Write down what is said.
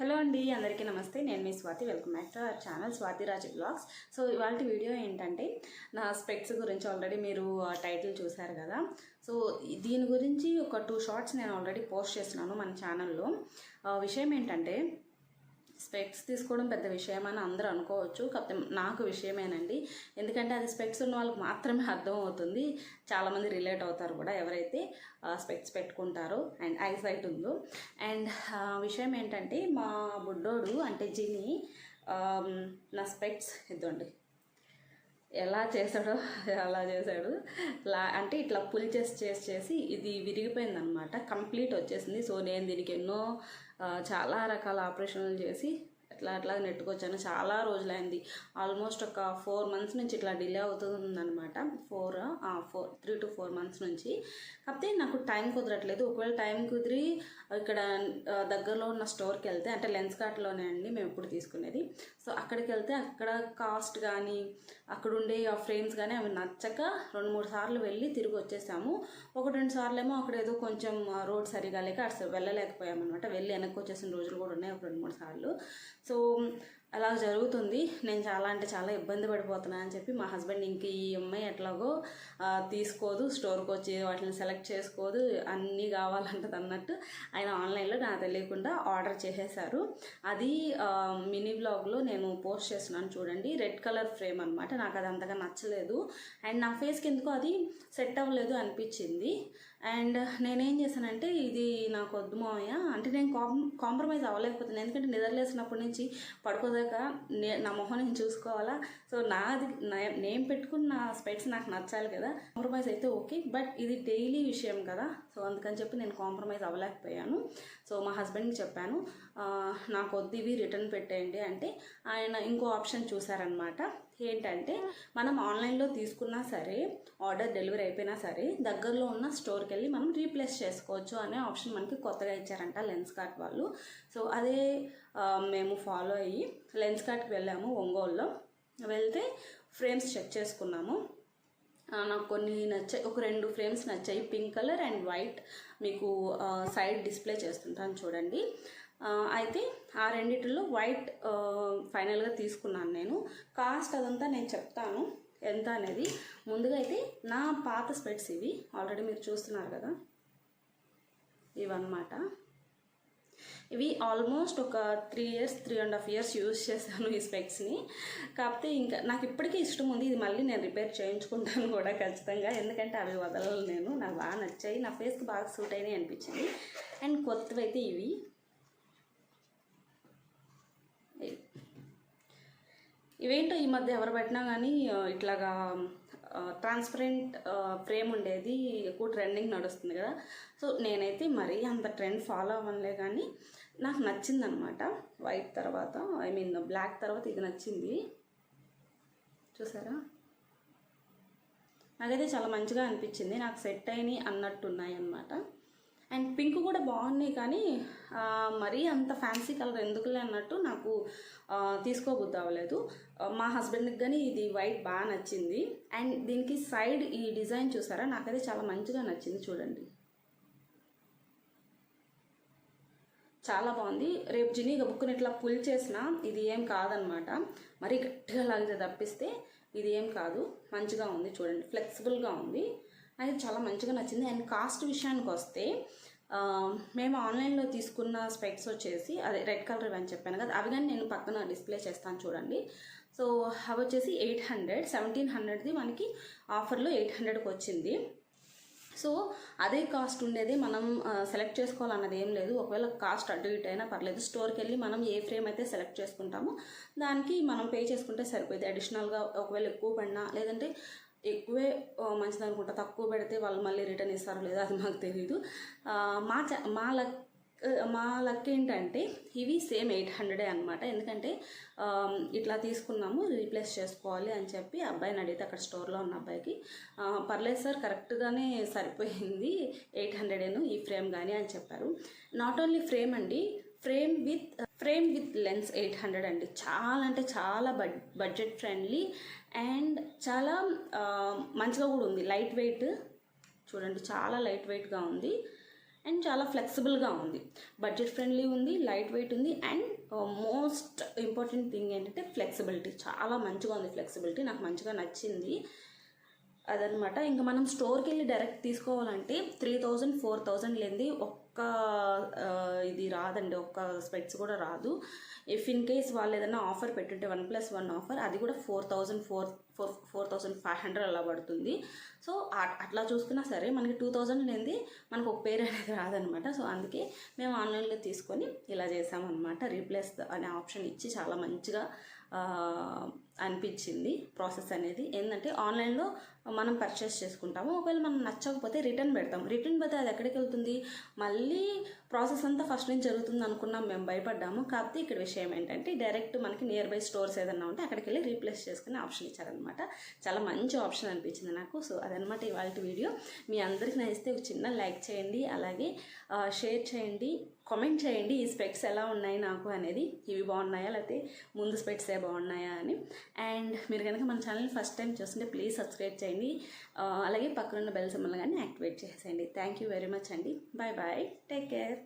Hello అండి అందరికీ నమస్తే. నేను మీ Swathi. Welcome back to our channel Swathi Raju blogs so ఇవాళ వీడియో ఏంటంటే నా స్పెక్స్ గురించి ఆల్రెడీ మీరు టైటిల్ చూశారు కదా. సో దీని గురించి ఒక టూ షార్ట్స్ నేను ఆల్రెడీ పోస్ట్ చేస్తున్నాను మన ఛానల్లో విషయం ఏంటంటే స్పెక్స్ తీసుకోవడం పెద్ద విషయం అని అందరూ అనుకోవచ్చు. కాకపోతే నాకు విషయమేనండి. ఎందుకంటే అది స్పెక్స్ ఉన్న వాళ్ళకి మాత్రమే అర్థం అవుతుంది చాలామంది రిలేట్ అవుతారు కూడా ఎవరైతే స్పెక్స్ పెట్టుకుంటారో అండ్ ఐసైట్ ఉందో. అండ్ విషయం ఏంటంటే మా బుడ్డోడు అంటే జిని నా స్పెక్స్ ఇద్దండి ఎలా చేశాడో అలా చేశాడు. లా అంటే ఇట్లా పుల్ చేసి చేసి చేసి ఇది విరిగిపోయిందనమాట కంప్లీట్ వచ్చేసింది. సో నేను దీనికి ఎన్నో చాలా రకాల ఆపరేషన్లు చేసి ఎట్లా అట్లా నెట్టుకొచ్చాను. చాలా రోజులైంది. ఆల్మోస్ట్ ఒక ఫోర్ మంత్స్ నుంచి ఇట్లా డిలే అవుతుందన్నమాట. Four four three to four months నుంచి. కాకపోతే నాకు టైం కుదరట్లేదు. ఒకవేళ టైం కుదిరి ఇక్కడ దగ్గరలో ఉన్న స్టోర్కి వెళ్తే అంటే లెన్స్ కార్ట్లోనే అండి మేము ఎప్పుడు తీసుకునేది. సో అక్కడికి వెళ్తే అక్కడ కాస్ట్ కానీ అక్కడ ఉండే ఆ ఫ్రేమ్స్ కానీ అవి నచ్చక రెండు మూడు సార్లు వెళ్ళి తిరిగి వచ్చేసాము. ఒక రెండు సార్లు ఏమో అక్కడ ఏదో కొంచెం రోడ్ సరిగా లేక అటు వెళ్ళలేకపోయామన్నమాట. వెళ్ళి వెనక్కి వచ్చేసిన రోజులు కూడా ఉన్నాయి ఒక రెండు మూడు సార్లు. సో అలా జరుగుతుంది. నేను చాలా అంటే చాలా ఇబ్బంది పడిపోతున్నాను అని చెప్పి మా హస్బెండ్ ఇంక ఈ అమ్మాయి ఎట్లాగో తీసుకోదు స్టోర్కి వచ్చి వాటిని సెలెక్ట్ చేసుకోదు అన్నీ కావాలంటది అన్నట్టు ఆయన ఆన్లైన్లో నాకు తెలియకుండా ఆర్డర్ చేసేశారు. అది మినీ బ్లాగ్లో నేను పోస్ట్ చేస్తున్నాను చూడండి. రెడ్ కలర్ ఫ్రేమ్ అనమాట నాకు అది అంతగా నచ్చలేదు. అండ్ నా ఫేస్కి ఎందుకో అది సెట్ అవ్వలేదు అనిపించింది. అండ్ నేనేం చేశానంటే ఇది నాకు వద్దు మావయ్య. అంటే నేను కాం కాంప్రమైజ్ అవ్వలేకపోతున్నాను ఎందుకంటే నిద్రలేసినప్పటి నుంచి పడుకోదాక నే నా మొహం నేను చూసుకోవాలా? సో నాది నేను పెట్టుకున్న స్పెట్స్ నాకు నచ్చాలి కదా. కాంప్రమైజ్ అయితే ఓకే బట్ ఇది డైలీ విషయం కదా. సో అందుకని చెప్పి నేను కాంప్రమైజ్ అవ్వలేకపోయాను. సో మా హస్బెండ్కి చెప్పాను నాకు వద్దు ఇవి రిటర్న్ పెట్టేయండి. అంటే ఆయన ఇంకో ఆప్షన్ చూసారనమాట ఏంటంటే మనం ఆన్లైన్లో తీసుకున్నా సరే ఆర్డర్ డెలివరీ అయిపోయినా సరే దగ్గరలో ఉన్న స్టోర్కి వెళ్ళి మనం రీప్లేస్ చేసుకోవచ్చు అనే ఆప్షన్ మనకి కొత్తగా ఇచ్చారంట లెన్స్ కార్ట్ వాళ్ళు. సో అదే మేము ఫాలో అయ్యి లెన్స్ కార్ట్కి వెళ్ళాము ఒంగోలులో. వెళ్తే ఫ్రేమ్స్ చెక్ చేసుకున్నాము. నాకు కొన్ని నచ్చాయి ఒక రెండు ఫ్రేమ్స్ నచ్చాయి. పింక్ కలర్ అండ్ వైట్ మీకు సైడ్ డిస్ప్లే చేస్తుంటాను చూడండి. అయితే ఆ రెండిటిలో వైట్ ఫైనల్గా తీసుకున్నాను నేను. కాస్ట్ అదంతా నేను చెప్తాను ఎంత అనేది. ముందుగా అయితే నా పాత స్పెట్స్ ఇవి. ఆల్రెడీ మీరు చూస్తున్నారు కదా. ఇవన్నమాట. ఇవి ఆల్మోస్ట్ ఒక three years three and half years use చేశాను ఈ స్పెక్స్ని కాకపోతే ఇంకా నాకు ఇప్పటికీ ఇష్టం ఉంది. ఇది మళ్ళీ నేను రిపేర్ చేయించుకుంటాను కూడా ఖచ్చితంగా. ఎందుకంటే అవి వదలలు నేను నాకు బాగా నచ్చాయి. నా ఫేస్కి బాగా సూట్ అయినాయి అనిపించింది. అండ్ కొత్తవి అయితే ఇవి. ఇవేంటో ఈ మధ్య ఎవరు పెట్టినా కానీ ఇట్లాగా ట్రాన్స్పరెంట్ ఫ్రేమ్ ఉండేది ఎక్కువ ట్రెండింగ్ నడుస్తుంది కదా. సో నేనైతే మరీ అంత ట్రెండ్ ఫాలో అవ్వనులే కానీ నాకు నచ్చిందనమాట. వైట్ తర్వాత ఐ మీన్ బ్లాక్ తర్వాత ఇది నచ్చింది. చూసారా? నాకైతే చాలా మంచిగా అనిపించింది. నాకు సెట్ అయినాయి అన్నట్టున్నాయి అన్నమాట అండ్ పింక్ కూడా బాగున్నాయి కానీ మరీ అంత ఫ్యాన్సీ కలర్ ఎందుకులే అన్నట్టు నాకు ఆ, తీసుకోబుద్ది అవ్వలేదు మా హస్బెండ్కి కానీ ఇది వైట్ బాగా నచ్చింది. అండ్ దీనికి సైడ్ ఈ డిజైన్ చూసారా? నాకైతే చాలా మంచిగా నచ్చింది చూడండి. చాలా బాగుంది. రేపు జిని బుక్ని ఇట్లా పుల్ చేసిన ఇది ఏం కాదనమాట మరీ గట్టిగా లాగితే తప్పిస్తే ఇది ఏం కాదు. మంచిగా ఉంది చూడండి. ఫ్లెక్సిబుల్గా ఉంది. అది చాలా మంచిగా నచ్చింది. అండ్ కాస్ట్ విషయానికి వస్తే మేము ఆన్లైన్లో తీసుకున్న స్పెక్స్ వచ్చేసి అదే రెడ్ కలర్ అని చెప్పాను కదా అవి కానీ నేను పక్కన డిస్ప్లే చేస్తాను చూడండి. సో అవి వచ్చేసి ఎయిట్ హండ్రెడ్ సెవెంటీన్ హండ్రెడ్ది మనకి ఆఫర్లో ఎయిట్ హండ్రెడ్కి వచ్చింది. సో అదే కాస్ట్ ఉండేది మనం సెలెక్ట్ చేసుకోవాలన్నది ఏం లేదు. ఒకవేళ కాస్ట్ అటు ఇటు అయినా పర్లేదు. స్టోర్కి వెళ్ళి మనం ఏ ఫ్రేమ్ అయితే సెలెక్ట్ చేసుకుంటామో దానికి మనం పే చేసుకుంటే సరిపోయింది. అడిషనల్గా ఒకవేళ ఎక్కువ పడినా లేదంటే ఎక్కువే మంచిది అనుకుంటా తక్కువ పెడితే వాళ్ళు మళ్ళీ రిటర్న్ ఇస్తారో లేదో అది మాకు తెలియదు మా చ మా లక్ మా లక్ ఏంటంటే ఇవి సేమ్ ఎయిట్ హండ్రెడే అనమాట ఎందుకంటే ఇట్లా తీసుకున్నాము రీప్లేస్ చేసుకోవాలి అని చెప్పి అబ్బాయిని అడిగితే అక్కడ స్టోర్లో ఉన్న అబ్బాయికి పర్లేదు సార్ కరెక్ట్గానే సరిపోయింది ఎయిట్ హండ్రెడేను ఈ ఫ్రేమ్ కానీ అని చెప్పారు. నాట్ ఓన్లీ ఫ్రేమ్ అండి frame with frame with lens eight hundred అండి. చాలా అంటే చాలా బడ్ బడ్జెట్ ఫ్రెండ్లీ అండ్ చాలా మంచిగా కూడా ఉంది. లైట్ వెయిట్ చూడండి చాలా లైట్ వెయిట్గా ఉంది. అండ్ చాలా ఫ్లెక్సిబుల్గా ఉంది. బడ్జెట్ ఫ్రెండ్లీ ఉంది లైట్ వెయిట్ ఉంది. అండ్ మోస్ట్ ఇంపార్టెంట్ థింగ్ ఏంటంటే ఫ్లెక్సిబిలిటీ. చాలా మంచిగా ఉంది ఫ్లెక్సిబిలిటీ. నాకు మంచిగా నచ్చింది. అదనమాట. ఇంకా మనం స్టోర్కి వెళ్ళి డైరెక్ట్ తీసుకోవాలంటే త్రీ థౌజండ్ ఫోర్ థౌజండ్ లేనిది ఒక్క ఇది రాదండి ఒక్క స్పెట్స్ కూడా రాదు. ఇఫ్ ఇన్ కేస్ వాళ్ళు ఏదైనా ఆఫర్ పెట్టుంటే వన్ ప్లస్ వన్ ఆఫర్ అది కూడా four thousand four four four thousand five hundred అలా పడుతుంది. సో అట్లా చూసుకున్నా సరే మనకి టూ థౌజండ్ లేనిది మనకు ఒక పేరు అనేది రాదనమాట. సో అందుకే మేము ఆన్లైన్లో తీసుకొని ఇలా చేసామన్నమాట. రీప్లేస్ అనే ఆప్షన్ ఇచ్చి చాలా మంచిగా అనిపించింది ప్రాసెస్ అనేది. ఏంటంటే ఆన్లైన్లో మనం పర్చేస్ చేసుకుంటాము. ఒకవేళ మనం నచ్చకపోతే రిటర్న్ పెడతాం రిటర్న్ పెడితే అది ఎక్కడికి వెళ్తుంది? మళ్ళీ ప్రాసెస్ అంతా ఫస్ట్ నుంచి జరుగుతుంది అనుకున్నాం మేము భయపడ్డాము. కాకపోతే ఇక్కడ విషయం ఏంటంటే డైరెక్ట్ మనకి నియర్ బై స్టోర్స్ ఏదన్నా ఉంటే అక్కడికి వెళ్ళి రీప్లేస్ చేసుకునే ఆప్షన్ ఇచ్చారనమాట చాలా మంచి ఆప్షన్ అనిపించింది నాకు. సో అదనమాట ఇవాళ వీడియో. మీ అందరికి నచ్చితే ఒక చిన్న లైక్ చేయండి. అలాగే షేర్ చేయండి. కామెంట్ చేయండి ఈ స్పెక్స్ ఎలా ఉన్నాయి నాకు అనేది. ఇవి బాగున్నాయా లేకపోతే ముందు స్పెక్ట్స్ ఏ బాగున్నాయా అని. అండ్ మీరు కనుక మన ఛానల్ ఫస్ట్ టైం చూస్తుంటే ప్లీజ్ సబ్స్క్రైబ్ చేయండి. అలాగే పక్కనున్న బెల్ సింబల్ కానీ యాక్టివేట్ చేసేయండి. థ్యాంక్ యూ వెరీ మచ్ అండి. Bye bye take care